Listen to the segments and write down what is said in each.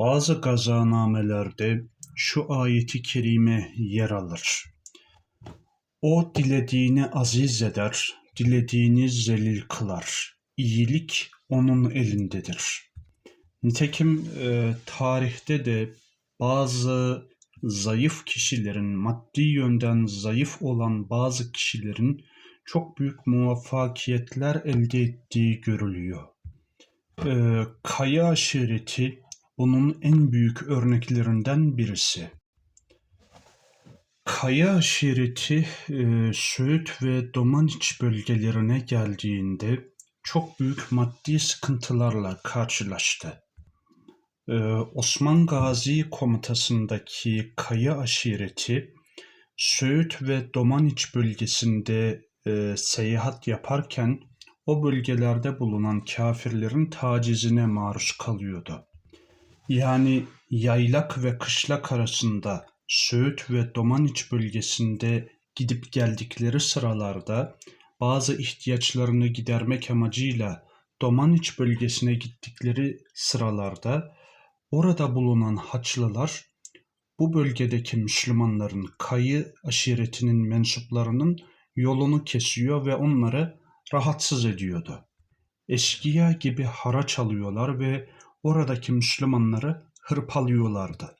Bazı gazanamelerde şu ayeti kerime yer alır. O dilediğini aziz eder, dilediğini zelil kılar. İyilik onun elindedir. Nitekim e, tarihte de bazı zayıf kişilerin, maddi yönden zayıf olan bazı kişilerin çok büyük muvaffakiyetler elde ettiği görülüyor. E, Kaya aşireti bunun en büyük örneklerinden birisi. Kaya aşireti e, Söğüt ve Domaniç bölgelerine geldiğinde çok büyük maddi sıkıntılarla karşılaştı. E, Osman Gazi komutasındaki Kaya aşireti Söğüt ve Domaniç bölgesinde e, seyahat yaparken o bölgelerde bulunan kafirlerin tacizine maruz kalıyordu. Yani yaylak ve kışlak arasında Söğüt ve Domaniç bölgesinde gidip geldikleri sıralarda bazı ihtiyaçlarını gidermek amacıyla Domaniç bölgesine gittikleri sıralarda orada bulunan Haçlılar bu bölgedeki Müslümanların Kayı aşiretinin mensuplarının yolunu kesiyor ve onları rahatsız ediyordu. Eşkıya gibi haraç alıyorlar ve oradaki Müslümanları hırpalıyorlardı.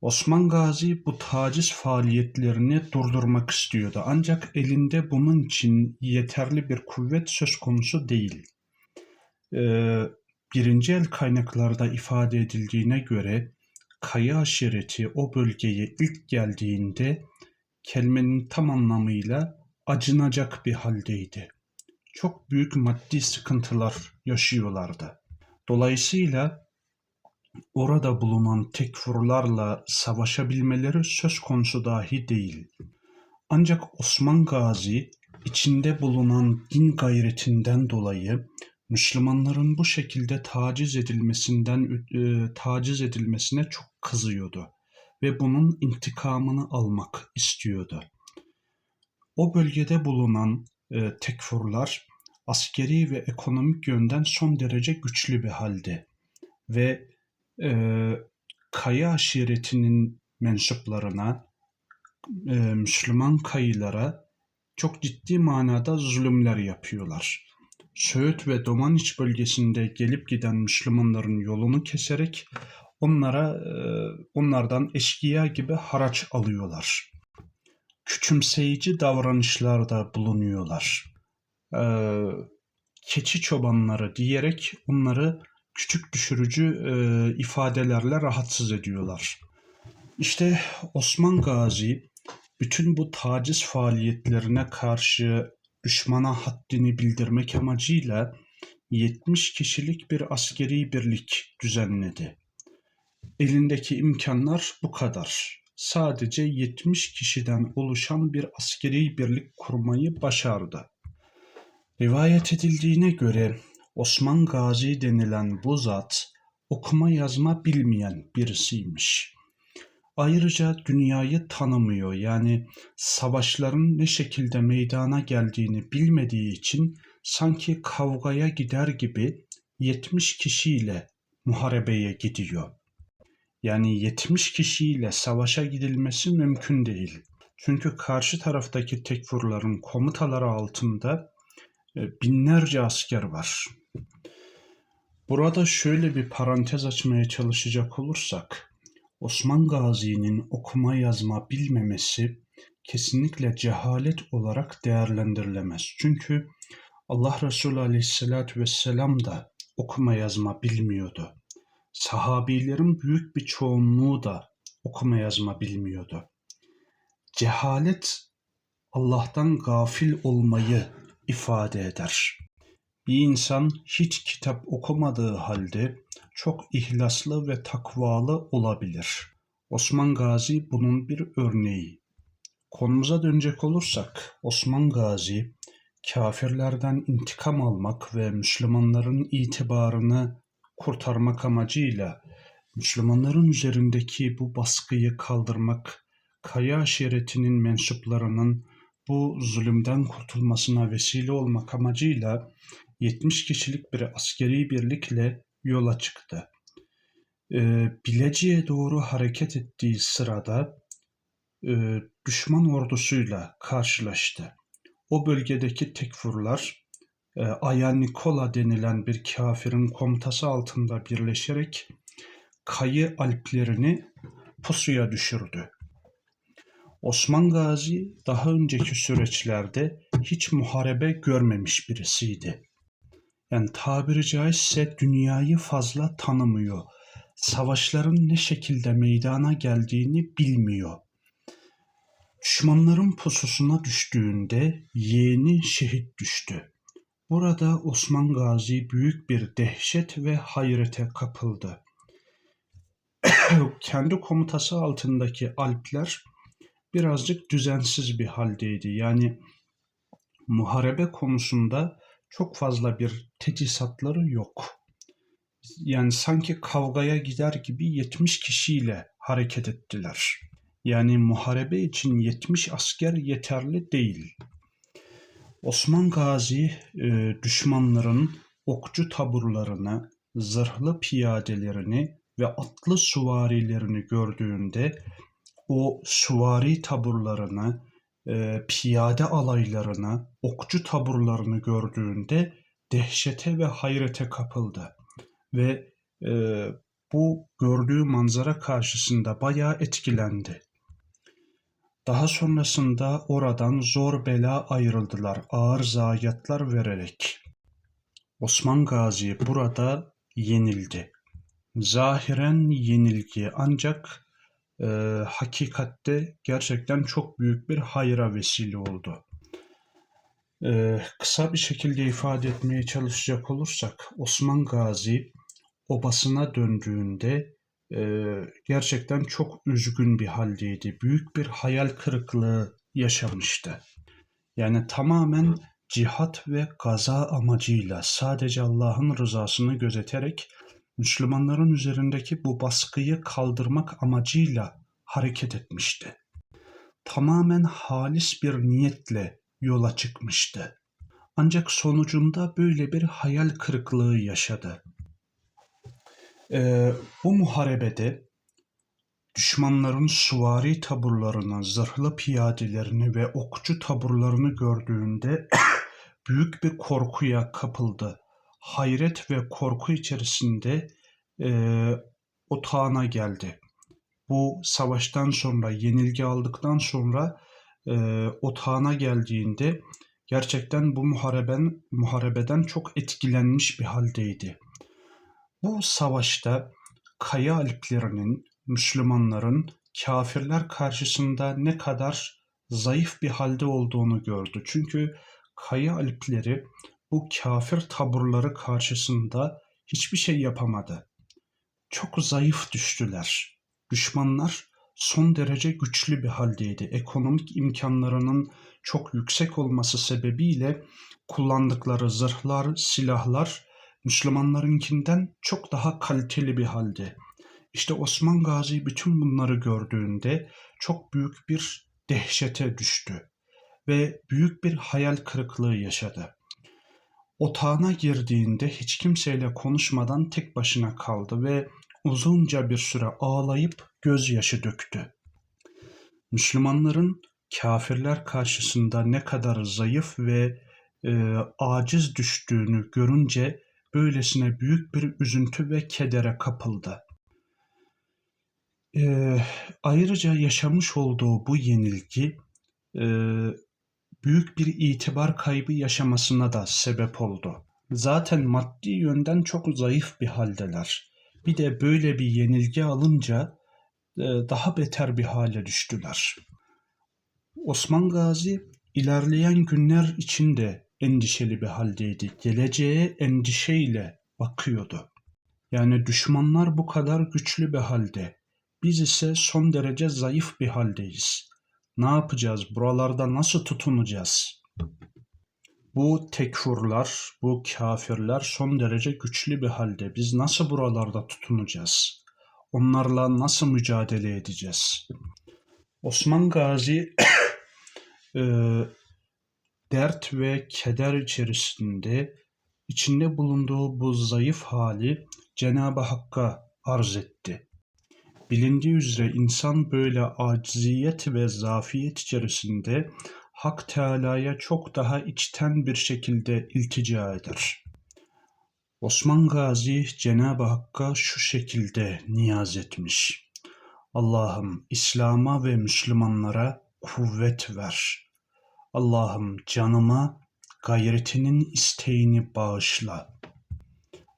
Osman Gazi bu taciz faaliyetlerini durdurmak istiyordu ancak elinde bunun için yeterli bir kuvvet söz konusu değil. Ee, birinci el kaynaklarda ifade edildiğine göre Kaya aşireti o bölgeye ilk geldiğinde kelimenin tam anlamıyla acınacak bir haldeydi. Çok büyük maddi sıkıntılar yaşıyorlardı. Dolayısıyla orada bulunan tekfurlarla savaşabilmeleri söz konusu dahi değil. Ancak Osman Gazi içinde bulunan din gayretinden dolayı Müslümanların bu şekilde taciz edilmesinden e, taciz edilmesine çok kızıyordu ve bunun intikamını almak istiyordu. O bölgede bulunan e, tekfurlar askeri ve ekonomik yönden son derece güçlü bir halde ve e, Kaya aşiretinin mensuplarına, e, Müslüman kayılara çok ciddi manada zulümler yapıyorlar. Söğüt ve Domaniç bölgesinde gelip giden Müslümanların yolunu keserek onlara e, onlardan eşkıya gibi haraç alıyorlar. Küçümseyici davranışlarda bulunuyorlar. Keçi çobanları diyerek onları küçük düşürücü e, ifadelerle rahatsız ediyorlar. İşte Osman Gazi bütün bu taciz faaliyetlerine karşı düşmana haddini bildirmek amacıyla 70 kişilik bir askeri birlik düzenledi. Elindeki imkanlar bu kadar. Sadece 70 kişiden oluşan bir askeri birlik kurmayı başardı. Rivayet edildiğine göre Osman Gazi denilen bu zat okuma yazma bilmeyen birisiymiş. Ayrıca dünyayı tanımıyor yani savaşların ne şekilde meydana geldiğini bilmediği için sanki kavgaya gider gibi 70 kişiyle muharebeye gidiyor. Yani 70 kişiyle savaşa gidilmesi mümkün değil. Çünkü karşı taraftaki tekfurların komutaları altında binlerce asker var. Burada şöyle bir parantez açmaya çalışacak olursak, Osman Gazi'nin okuma yazma bilmemesi kesinlikle cehalet olarak değerlendirilemez. Çünkü Allah Resulü Aleyhisselatü Vesselam da okuma yazma bilmiyordu. Sahabilerin büyük bir çoğunluğu da okuma yazma bilmiyordu. Cehalet Allah'tan gafil olmayı ifade eder. Bir insan hiç kitap okumadığı halde çok ihlaslı ve takvalı olabilir. Osman Gazi bunun bir örneği. Konumuza dönecek olursak Osman Gazi kafirlerden intikam almak ve Müslümanların itibarını kurtarmak amacıyla Müslümanların üzerindeki bu baskıyı kaldırmak, Kaya aşiretinin mensuplarının bu zulümden kurtulmasına vesile olmak amacıyla 70 kişilik bir askeri birlikle yola çıktı. e, Bilecik'e doğru hareket ettiği sırada e, düşman ordusuyla karşılaştı. O bölgedeki tekfurlar e, Aya Nikola denilen bir kafirin komutası altında birleşerek Kayı Alplerini pusuya düşürdü. Osman Gazi daha önceki süreçlerde hiç muharebe görmemiş birisiydi. Yani tabiri caizse dünyayı fazla tanımıyor. Savaşların ne şekilde meydana geldiğini bilmiyor. Düşmanların pususuna düştüğünde yeğeni şehit düştü. Burada Osman Gazi büyük bir dehşet ve hayrete kapıldı. Kendi komutası altındaki Alpler birazcık düzensiz bir haldeydi. Yani muharebe konusunda çok fazla bir teçhizatları yok. Yani sanki kavgaya gider gibi 70 kişiyle hareket ettiler. Yani muharebe için 70 asker yeterli değil. Osman Gazi e, düşmanların okçu taburlarını, zırhlı piyadelerini ve atlı suvarilerini gördüğünde o suvari taburlarını, e, piyade alaylarını, okçu taburlarını gördüğünde dehşete ve hayrete kapıldı. Ve e, bu gördüğü manzara karşısında bayağı etkilendi. Daha sonrasında oradan zor bela ayrıldılar ağır zayiatlar vererek. Osman Gazi burada yenildi. Zahiren yenilgi ancak e, hakikatte gerçekten çok büyük bir hayra vesile oldu. E, kısa bir şekilde ifade etmeye çalışacak olursak Osman Gazi obasına döndüğünde e, gerçekten çok üzgün bir haldeydi. Büyük bir hayal kırıklığı yaşamıştı. Yani tamamen cihat ve gaza amacıyla sadece Allah'ın rızasını gözeterek Müslümanların üzerindeki bu baskıyı kaldırmak amacıyla hareket etmişti. Tamamen halis bir niyetle yola çıkmıştı. Ancak sonucunda böyle bir hayal kırıklığı yaşadı. Ee, bu muharebede düşmanların suvari taburlarını, zırhlı piyadelerini ve okçu taburlarını gördüğünde büyük bir korkuya kapıldı. Hayret ve korku içerisinde e, otağına geldi. Bu savaştan sonra, yenilgi aldıktan sonra e, otağına geldiğinde gerçekten bu muhareben, muharebeden çok etkilenmiş bir haldeydi. Bu savaşta Kaya Alplerinin Müslümanların kafirler karşısında ne kadar zayıf bir halde olduğunu gördü. Çünkü Kaya Alpleri bu kafir taburları karşısında hiçbir şey yapamadı. Çok zayıf düştüler. Düşmanlar son derece güçlü bir haldeydi. Ekonomik imkanlarının çok yüksek olması sebebiyle kullandıkları zırhlar, silahlar Müslümanlarınkinden çok daha kaliteli bir halde. İşte Osman Gazi bütün bunları gördüğünde çok büyük bir dehşete düştü ve büyük bir hayal kırıklığı yaşadı. Otağına girdiğinde hiç kimseyle konuşmadan tek başına kaldı ve uzunca bir süre ağlayıp gözyaşı döktü. Müslümanların kafirler karşısında ne kadar zayıf ve e, aciz düştüğünü görünce böylesine büyük bir üzüntü ve kedere kapıldı. Ee, ayrıca yaşamış olduğu bu yenilgi e, büyük bir itibar kaybı yaşamasına da sebep oldu. Zaten maddi yönden çok zayıf bir haldeler. Bir de böyle bir yenilgi alınca e, daha beter bir hale düştüler. Osman Gazi ilerleyen günler içinde endişeli bir haldeydi. Geleceğe endişeyle bakıyordu. Yani düşmanlar bu kadar güçlü bir halde. Biz ise son derece zayıf bir haldeyiz. Ne yapacağız? Buralarda nasıl tutunacağız? Bu tekfurlar, bu kafirler son derece güçlü bir halde. Biz nasıl buralarda tutunacağız? Onlarla nasıl mücadele edeceğiz? Osman Gazi e, dert ve keder içerisinde içinde bulunduğu bu zayıf hali Cenab-ı Hakk'a arz etti. Bilindiği üzere insan böyle aciziyet ve zafiyet içerisinde Hak Teala'ya çok daha içten bir şekilde iltica eder. Osman Gazi Cenab-ı Hakk'a şu şekilde niyaz etmiş. Allah'ım İslam'a ve Müslümanlara kuvvet ver. Allah'ım canıma gayretinin isteğini bağışla.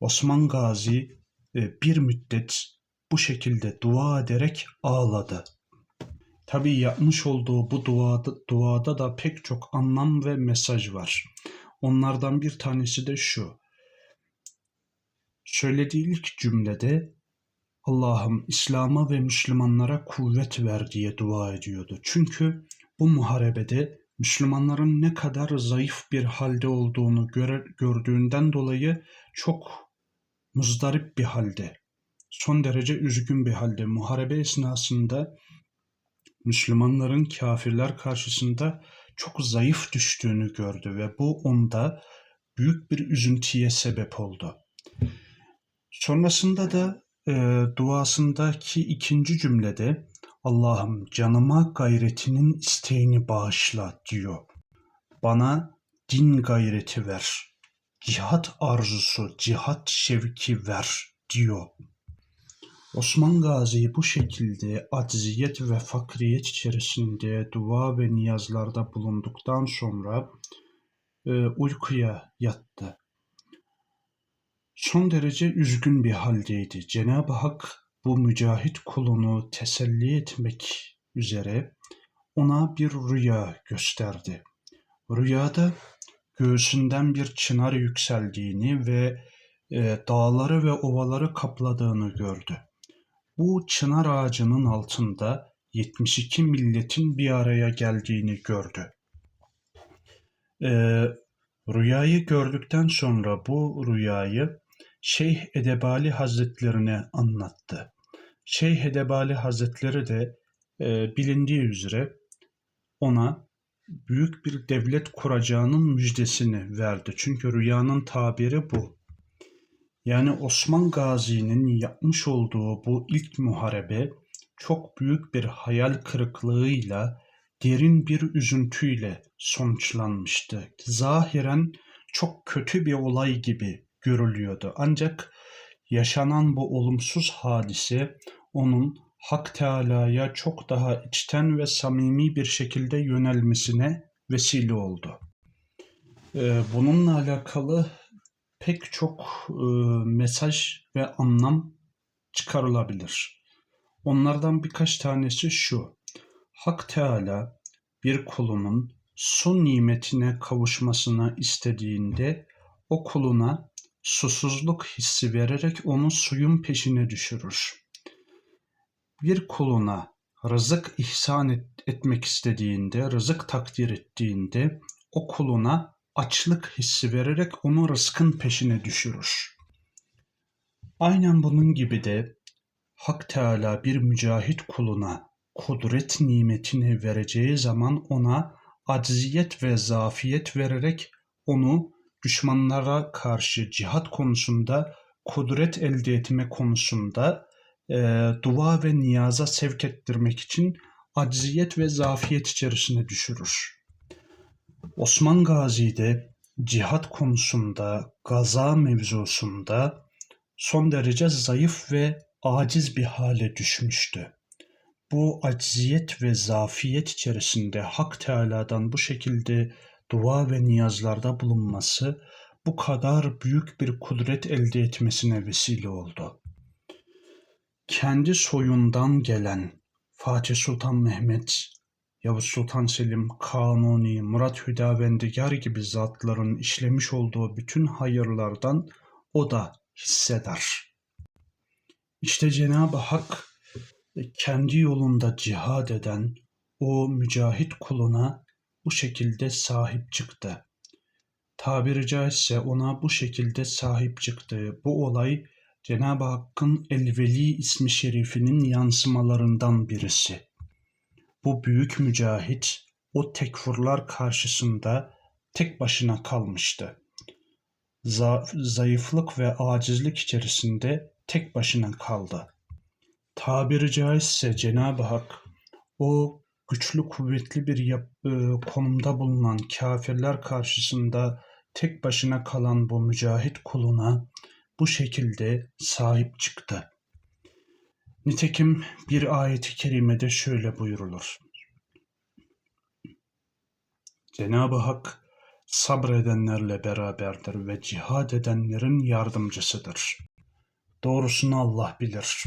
Osman Gazi e, bir müddet bu şekilde dua ederek ağladı. Tabi yapmış olduğu bu duada, duada da pek çok anlam ve mesaj var. Onlardan bir tanesi de şu. Söylediği ilk cümlede Allah'ım İslam'a ve Müslümanlara kuvvet ver diye dua ediyordu. Çünkü bu muharebede Müslümanların ne kadar zayıf bir halde olduğunu gördüğünden dolayı çok muzdarip bir halde, son derece üzgün bir halde muharebe esnasında Müslümanların kafirler karşısında çok zayıf düştüğünü gördü ve bu onda büyük bir üzüntüye sebep oldu. Sonrasında da e, duasındaki ikinci cümlede Allah'ım canıma gayretinin isteğini bağışla diyor. Bana din gayreti ver. Cihat arzusu, cihat şevki ver diyor. Osman Gazi bu şekilde acziyet ve fakriyet içerisinde dua ve niyazlarda bulunduktan sonra e, uykuya yattı. Son derece üzgün bir haldeydi. Cenab-ı Hak bu mücahit kulunu teselli etmek üzere ona bir rüya gösterdi. Rüyada göğsünden bir çınar yükseldiğini ve e, dağları ve ovaları kapladığını gördü. Bu çınar ağacının altında 72 milletin bir araya geldiğini gördü. E, rüyayı gördükten sonra bu rüyayı Şeyh Edebali Hazretlerine anlattı. Şeyh Edebali Hazretleri de e, bilindiği üzere ona büyük bir devlet kuracağının müjdesini verdi. Çünkü rüyanın tabiri bu. Yani Osman Gazi'nin yapmış olduğu bu ilk muharebe çok büyük bir hayal kırıklığıyla, derin bir üzüntüyle sonuçlanmıştı. Zahiren çok kötü bir olay gibi görülüyordu. Ancak yaşanan bu olumsuz hadise onun Hak Teala'ya çok daha içten ve samimi bir şekilde yönelmesine vesile oldu. Ee, bununla alakalı pek çok e, mesaj ve anlam çıkarılabilir. Onlardan birkaç tanesi şu. Hak Teala bir kulunun su nimetine kavuşmasını istediğinde o kuluna susuzluk hissi vererek onu suyun peşine düşürür. Bir kuluna rızık ihsan et, etmek istediğinde, rızık takdir ettiğinde o kuluna açlık hissi vererek onu rızkın peşine düşürür. Aynen bunun gibi de Hak Teala bir mücahit kuluna kudret nimetini vereceği zaman ona acziyet ve zafiyet vererek onu düşmanlara karşı cihat konusunda kudret elde etme konusunda e, dua ve niyaza sevk ettirmek için acziyet ve zafiyet içerisine düşürür. Osman Gazi de cihat konusunda, gaza mevzusunda son derece zayıf ve aciz bir hale düşmüştü. Bu acziyet ve zafiyet içerisinde Hak Teala'dan bu şekilde dua ve niyazlarda bulunması bu kadar büyük bir kudret elde etmesine vesile oldu. Kendi soyundan gelen Fatih Sultan Mehmet, Yavuz Sultan Selim, Kanuni, Murat Hüdavendigar gibi zatların işlemiş olduğu bütün hayırlardan o da hisseder. İşte Cenab-ı Hak kendi yolunda cihad eden o mücahit kuluna bu şekilde sahip çıktı. Tabiri caizse ona bu şekilde sahip çıktı. Bu olay Cenab-ı Hakk'ın Elveli ismi şerifinin yansımalarından birisi. Bu büyük mücahit o tekfurlar karşısında tek başına kalmıştı. Za- zayıflık ve acizlik içerisinde tek başına kaldı. Tabiri caizse Cenab-ı Hak o güçlü kuvvetli bir yap- e, konumda bulunan kafirler karşısında tek başına kalan bu mücahit kuluna bu şekilde sahip çıktı. Nitekim bir ayeti kerimede şöyle buyurulur. Cenab-ı Hak sabredenlerle beraberdir ve cihad edenlerin yardımcısıdır. Doğrusunu Allah bilir.